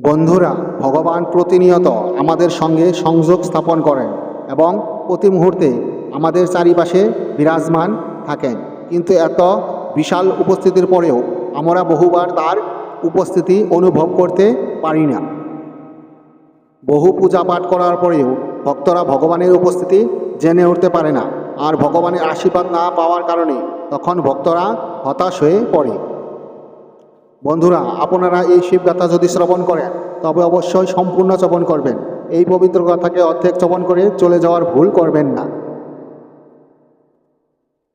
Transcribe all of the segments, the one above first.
বন্ধুরা, ভগবান প্রতিনিয়ত আমাদের সঙ্গে সংযোগ স্থাপন করেন এবং প্রতি মুহূর্তে আমাদের চারিপাশে বিরাজমান থাকেন। কিন্তু এত বিশাল উপস্থিতির পরেও আমরা বহুবার তার উপস্থিতি অনুভব করতে পারি না। বহু পূজা পাঠ করার পরেও ভক্তরা ভগবানের উপস্থিতি জেনে উঠতে পারে না। আর ভগবানের আশীর্বাদ না পাওয়ার কারণে তখন ভক্তরা হতাশ হয়ে পড়ে। বন্ধুরা, আপনারা এই শিবগাথা যদি শ্রবণ করেন, তবে অবশ্যই সম্পূর্ণ শ্রবণ করবেন। এই পবিত্র কথাকে অর্ধেক শ্রবণ করে চলে যাওয়ার ভুল করবেন না।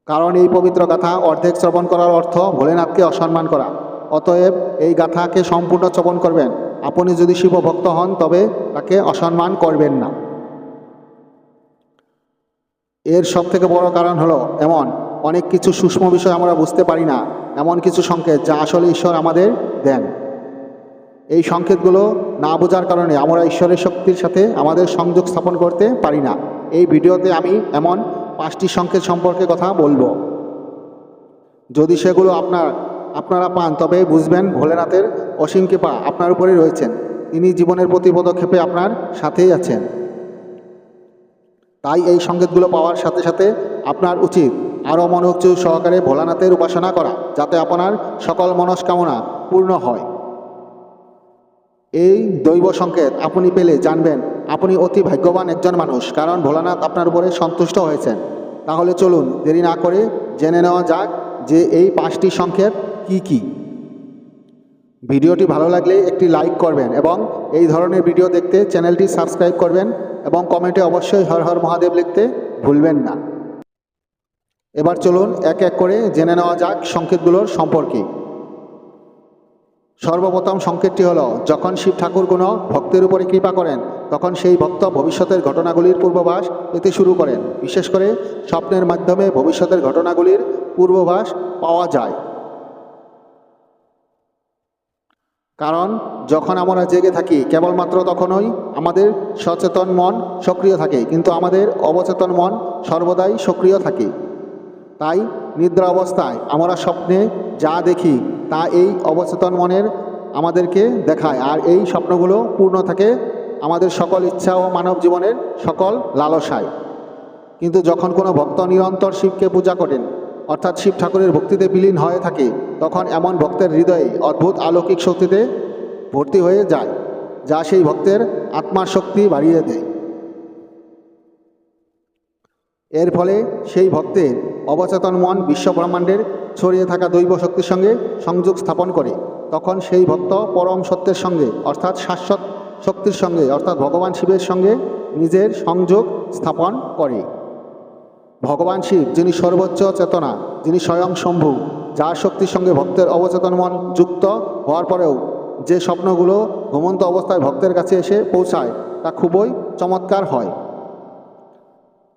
কারণ এই পবিত্র গাথা অর্ধেক শ্রবণ করার অর্থ ভোলেনাথকে অসম্মান করা। অতএব এই গাথাকে সম্পূর্ণ শ্রবণ করবেন। আপনি যদি শিবভক্ত হন, তবে তাকে অসম্মান করবেন না। এর সব থেকে বড় কারণ হলো এমন, অনেক কিছু সূক্ষ্ম বিষয় আমরা বুঝতে পারি না। এমন কিছু সংকেত যা আসলে ঈশ্বর আমাদের দেন। এই সংকেতগুলো না বোঝার কারণে আমরা ঈশ্বরের শক্তির সাথে আমাদের সংযোগ স্থাপন করতে পারি না। এই ভিডিওতে আমি এমন পাঁচটি সংকেত সম্পর্কে কথা বলব। যদি সেগুলো আপনার, আপনারা পান, তবে বুঝবেন ভোলেনাথের অসীম কৃপা আপনার উপরে রয়েছেন। তিনি জীবনের প্রতি পদক্ষেপে আপনার সাথেই আছেন। তাই এই সংকেতগুলো পাওয়ার সাথে সাথে আপনার উচিত আরও মনোযোগ সহকারে ভোলানাথের উপাসনা করা, যাতে আপনার সকল মনস্কামনা পূর্ণ হয়। এই দৈব সংকেত আপনি পেলে জানবেন, আপনি অতি ভাগ্যবান একজন মানুষ, কারণ ভোলানাথ আপনার উপরে সন্তুষ্ট হয়েছেন। তাহলে চলুন, দেরি না করে জেনে নেওয়া যাক যে এই পাঁচটি সংকেত কি কি। ভিডিওটি ভালো লাগলে একটি লাইক করবেন এবং এই ধরনের ভিডিও দেখতে চ্যানেলটি সাবস্ক্রাইব করবেন এবং কমেন্টে অবশ্যই হর হর মহাদেব লিখতে ভুলবেন না। এবার চলুন এক এক করে জেনে নেওয়া যাক সংকেতগুলোর সম্পর্কে। সর্বপ্রথম সংকেতটি হলো, যখন শিব ঠাকুর কোনো ভক্তের উপরে কৃপা করেন, তখন সেই ভক্ত ভবিষ্যতের ঘটনাগুলির পূর্বাভাস পেতে শুরু করেন। বিশেষ করে স্বপ্নের মাধ্যমে ভবিষ্যতের ঘটনাগুলির পূর্বাভাস পাওয়া যায়। কারণ, যখন আমরা জেগে থাকি, কেবলমাত্র তখনই আমাদের সচেতন মন সক্রিয় থাকে, কিন্তু আমাদের অবচেতন মন সর্বদাই সক্রিয় থাকে। তাই নিদ্রা অবস্থায় আমরা স্বপ্নে যা দেখি, তা এই অবচেতন মনের আমাদেরকে দেখায়। আর এই স্বপ্নগুলো পূর্ণ থাকে আমাদের সকল ইচ্ছা ও মানব জীবনের সকল লালসায়। কিন্তু যখন কোনো ভক্ত নিরন্তর শিবকে পূজা করেন, অর্থাৎ শিব ঠাকুরের ভক্তিতে বিলীন হয়ে থাকে, তখন এমন ভক্তের হৃদয়ে অদ্ভুত আলৌকিক শক্তিতে ভর্তি হয়ে যায়, যা সেই ভক্তের আত্মার শক্তি বাড়িয়ে দেয়। এর ফলে সেই ভক্তের অবচেতন মন বিশ্ব ব্রহ্মাণ্ডের ছড়িয়ে থাকা দৈব শক্তির সঙ্গে সংযোগ স্থাপন করে। তখন সেই ভক্ত পরম সত্যের সঙ্গে, অর্থাৎ শাশ্বত শক্তির সঙ্গে, অর্থাৎ ভগবান শিবের সঙ্গে নিজের সংযোগ স্থাপন করে। ভগবান শিব, যিনি সর্বোচ্চ চেতনা, যিনি স্বয়ং শম্ভু, যার শক্তির সঙ্গে ভক্তের অবচেতন মন যুক্ত হওয়ার পরেও যে স্বপ্নগুলো ঘুমন্ত অবস্থায় ভক্তের কাছে এসে পৌঁছায়, তা খুবই চমৎকার হয়।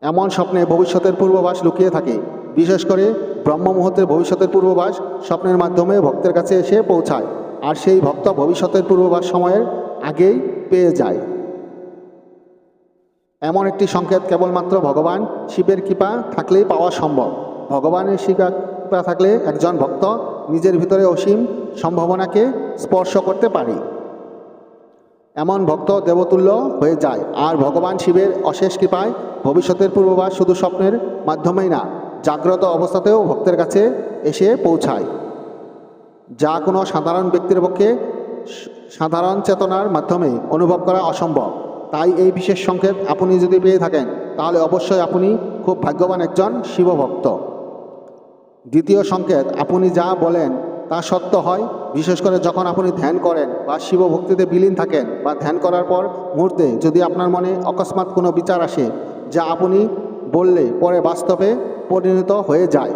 এমন স্বপ্নে ভবিষ্যতের পূর্বাভাস লুকিয়ে থাকে। বিশেষ করে ব্রহ্ম মুহূর্তের ভবিষ্যতের পূর্বাভাস স্বপ্নের মাধ্যমে ভক্তের কাছে এসে পৌঁছায় আর সেই ভক্ত ভবিষ্যতের পূর্বাভাস সময়ের আগেই পেয়ে যায়। এমন একটি সংকেত কেবলমাত্র ভগবান শিবের কৃপা থাকলেই পাওয়া সম্ভব। ভগবানের শিকা, কৃপা থাকলে একজন ভক্ত নিজের ভিতরে অসীম সম্ভাবনাকে স্পর্শ করতে পারে। এমন ভক্ত দেবতুল্য হয়ে যায়। আর ভগবান শিবের অশেষ কৃপায় ভবিষ্যতের পূর্বাভাস শুধু স্বপ্নের মাধ্যমেই না জাগ্রত অবস্থাতেও ভক্তের কাছে এসে পৌঁছায়। যা কোনো সাধারণ ব্যক্তির পক্ষে সাধারণ চেতনার মাধ্যমে অনুভব করা অসম্ভব। তাই এই বিশেষ সংকেত আপনি যদি পেয়ে থাকেন, তাহলে অবশ্যই আপনি খুব ভাগ্যবান একজন শিবভক্ত। দ্বিতীয় সংকেত, আপনি যা বলেন তা সত্য হয়, বিশেষ করে যখন আপনি ধ্যান করেন বা শিবভক্তিতে বিলীন থাকেন বা ধ্যান করার পর মুহূর্তে যদি আপনার মনে অকস্মাৎ কোনো বিচার আসে, যা আপনি বললে পরে বাস্তবে পরিণত হয়ে যায়।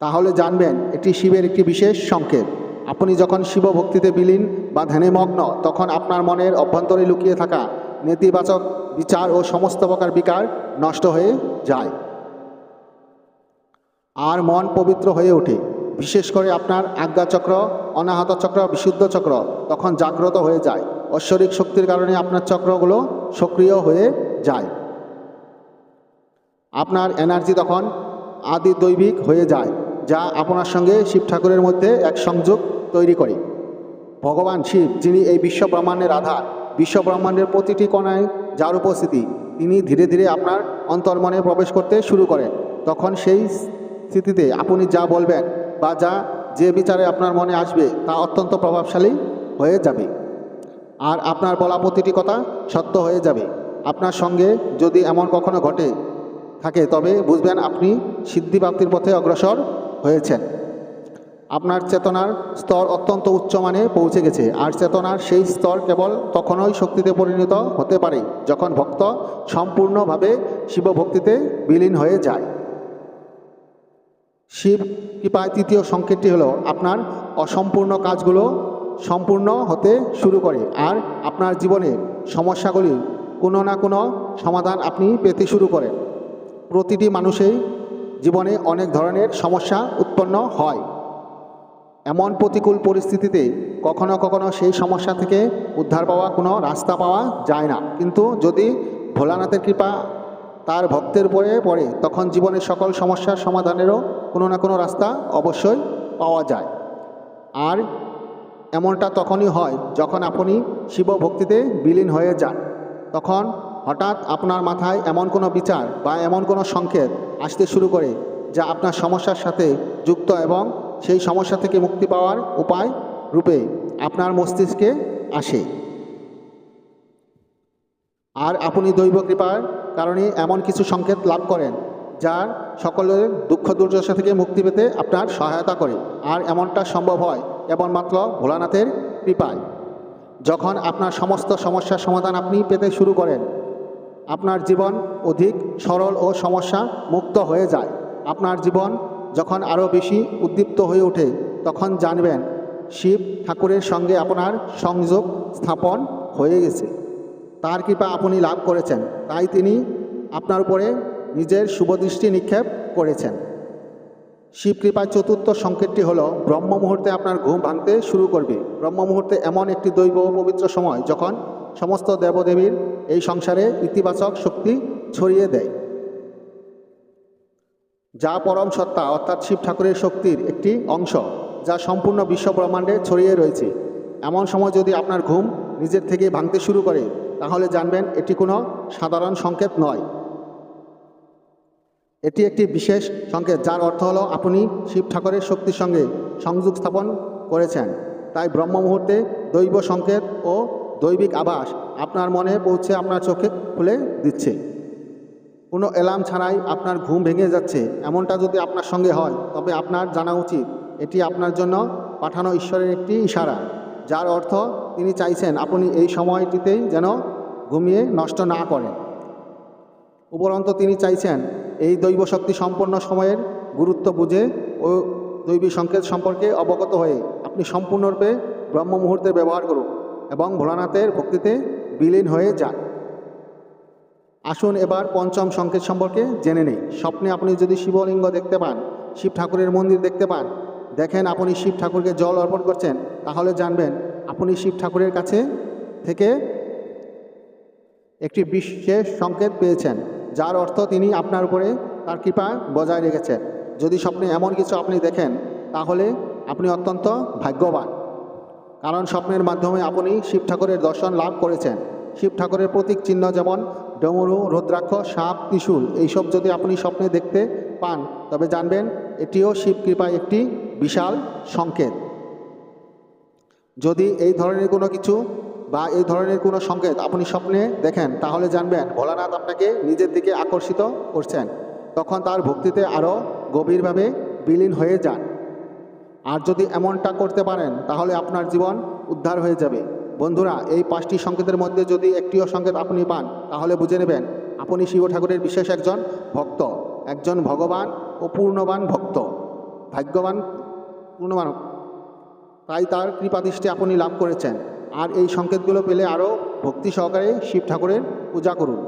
তাহলে জানবেন, এটি শিবের একটি বিশেষ সংকেত। আপনি যখন শিবভক্তিতে বিলীন বা ধ্যানে মগ্ন তখন আপনার মনের অভ্যন্তরে লুকিয়ে থাকা নেতিবাচক বিচার ও সমস্ত প্রকার বিকার নষ্ট হয়ে যায়। আর মন পবিত্র হয়ে ওঠে। বিশেষ করে আপনার আজ্ঞাচক্র, অনাহত চক্র, বিশুদ্ধ চক্র তখন জাগ্রত হয়ে যায়। ঐশ্বরিক শক্তির কারণে আপনার চক্রগুলো সক্রিয় হয়ে যায়। আপনার এনার্জি তখন আদি দৈবিক হয়ে যায়, যা আপনার সঙ্গে শিব ঠাকুরের মধ্যে এক সংযোগ তৈরি করে। ভগবান শিব, যিনি এই বিশ্ব ব্রহ্মাণ্ডের আধার বিশ্ব ব্রহ্মাণ্ডের প্রতিটি কণায় যার উপস্থিতি, তিনি ধীরে ধীরে আপনার অন্তর্মনে প্রবেশ করতে শুরু করেন। তখন সেই স্থিতিতে আপনি যা বলবেন বা যা যে বিচারে আপনার মনে আসবে, তা অত্যন্ত প্রভাবশালী হয়ে যাবে। আর আপনার বলা প্রতিটি কথা সত্য হয়ে যাবে। আপনার সঙ্গে যদি এমন কখনো ঘটে থাকে, তবে বুঝবেন আপনি সিদ্ধিপ্রাপ্তির পথে অগ্রসর হয়েছেন। আপনার চেতনার স্তর অত্যন্ত উচ্চমানে পৌঁছে গেছে, আর চেতনার সেই স্তর কেবল তখনই শক্তিতে পরিণত হতে পারে যখন ভক্ত সম্পূর্ণভাবে শিবভক্তিতে বিলীন হয়ে যায়। শিব কৃপায় তৃতীয় সংকেতটি হলো, আপনার অসম্পূর্ণ কাজগুলো সম্পূর্ণ হতে শুরু করে, আর আপনার জীবনের সমস্যাগুলির কোনো না কোনো সমাধান আপনি পেতে শুরু করেন। প্রতিটি মানুষের জীবনে অনেক ধরনের সমস্যা উৎপন্ন হয়। এমন প্রতিকূল পরিস্থিতিতে কখনো কখনো সেই সমস্যা থেকে উদ্ধার পাওয়া কোনো রাস্তা পাওয়া যায় না। কিন্তু যদি ভোলানাথের কৃপা তার ভক্তের উপরে পড়ে, তখন জীবনের সকল সমস্যার সমাধানেরও কোনো না কোনো রাস্তা অবশ্যই পাওয়া যায়। আর এমনটা তখনই হয় যখন আপনি শিব ভক্তিতে বিলীন হয়ে যান। তখন হঠাৎ আপনার মাথায় এমন কোনো বিচার বা এমন কোনো সংকেত আসতে শুরু করে যা আপনার সমস্যার সাথে যুক্ত এবং সেই সমস্যা থেকে মুক্তি পাওয়ার উপায় রূপে আপনার মস্তিষ্কে আসে। আর আপনি দৈব কৃপার কারণে এমন কিছু সংকেত লাভ করেন যার সকলের দুঃখ দুর্দশা থেকে মুক্তি পেতে আপনার সহায়তা করে। আর এমনটা সম্ভব হয় কেবলমাত্র ভোলানাথের কৃপায়। যখন আপনার সমস্ত সমস্যার সমাধান আপনি পেতে শুরু করেন আপনার জীবন অধিক সরল ও সমস্যা মুক্ত হয়ে যায়। আপনার জীবন যখন আরও বেশি উদ্দীপ্ত হয়ে ওঠে, তখন জানবেন শিব ঠাকুরের সঙ্গে আপনার সংযোগ স্থাপন হয়ে গেছে। তার কৃপা আপনি লাভ করেছেন। তাই তিনি আপনার উপরে নিজের শুভদৃষ্টি নিক্ষেপ করেছেন। শিব কৃপার চতুর্থ সংকেতটি হল ব্রহ্ম মুহূর্তে আপনার ঘুম ভাঙতে শুরু করবে। ব্রহ্ম মুহূর্তে এমন একটি দৈব পবিত্র সময় যখন সমস্ত দেবদেবীর এই সংসারে ইতিবাচক শক্তি ছড়িয়ে দেয়। যা পরম সত্তা, অর্থাৎ শিব ঠাকুরের শক্তির একটি অংশ, যা সম্পূর্ণ বিশ্ব ব্রহ্মাণ্ডে ছড়িয়ে রয়েছে। এমন সময় যদি আপনার ঘুম নিজের থেকে ভাঙতে শুরু করে, তাহলে জানবেন এটি কোনো সাধারণ সংকেত নয়। এটি একটি বিশেষ সংকেত, যার অর্থ হলো আপনি শিব ঠাকুরের শক্তির সঙ্গে সংযোগ স্থাপন করেছেন। তাই ব্রহ্ম মুহূর্তে দৈব সংকেত ও দৈবিক আভাস আপনার মনে পৌঁছে আপনার চোখে খুলে দিচ্ছে। কোনো অ্যালার্ম ছাড়াই আপনার ঘুম ভেঙে যাচ্ছে। এমনটা যদি আপনার সঙ্গে হয়, তবে আপনার জানা উচিত, এটি আপনার জন্য পাঠানো ঈশ্বরের একটি ইশারা, যার অর্থ তিনি চাইছেন আপনি এই সময়টিতেই যেন ঘুমিয়ে নষ্ট না করেন। উপরন্ত তিনি চাইছেন এই দৈব শক্তি সম্পন্ন সময়ের গুরুত্ব বুঝে ও দৈবী সংকেত সম্পর্কে অবগত হয়ে আপনি সম্পূর্ণরূপে ব্রহ্ম মুহূর্তে ব্যবহার করুন। এবং ভোলানাথের ভক্তিতে বিলীন হয়ে যান। আসুন এবার পঞ্চম সংকেত সম্পর্কে জেনে নেই। স্বপ্নে আপনি যদি শিবলিঙ্গ দেখতে পান, শিব ঠাকুরের মন্দির দেখতে পান, দেখেন আপনি শিব ঠাকুরকে জল অর্পণ করছেন, তাহলে জানবেন আপনি শিব ঠাকুরের কাছে থেকে একটি বিশেষ সংকেত পেয়েছেন, যার অর্থ তিনি আপনার উপরে তার কৃপা বজায় রেখেছেন। যদি স্বপ্নে এমন কিছু আপনি দেখেন, তাহলে আপনি অত্যন্ত ভাগ্যবান। কারণ স্বপ্নের মাধ্যমে আপনি শিব ঠাকুরের দর্শন লাভ করেছেন। শিব ঠাকুরের প্রতীক চিহ্ন যেমন ডমরু, রুদ্রাক্ষ, সাপ, ত্রিশূল, এইসব যদি আপনি স্বপ্নে দেখতে পান, তবে জানবেন এটিও শিব কৃপায় একটি বিশাল সংকেত। যদি এই ধরনের কোনো কিছু বা এই ধরনের কোনো সংকেত আপনি স্বপ্নে দেখেন, তাহলে জানবেন ভোলানাথ আপনাকে নিজের দিকে আকর্ষিত করছেন। তখন তার ভক্তিতে আরও গভীরভাবে বিলীন হয়ে যান। আর যদি এমনটা করতে পারেন, তাহলে আপনার জীবন উদ্ধার হয়ে যাবে। বন্ধুরা, এই পাঁচটি সংকেতের মধ্যে যদি একটিও সংকেত আপনি পান, তাহলে বুঝে নেবেন, আপনি শিব ঠাকুরের বিশেষ একজন ভক্ত, একজন ভগবান ও পূর্ণবান ভক্ত। ভাগ্যবান, পূর্ণবান তাই তার কৃপাদৃষ্টি আপনি লাভ করেছেন। আর এই সংকেতগুলো পেলে আরও ভক্তি সহকারে শিব ঠাকুরের পূজা করুন।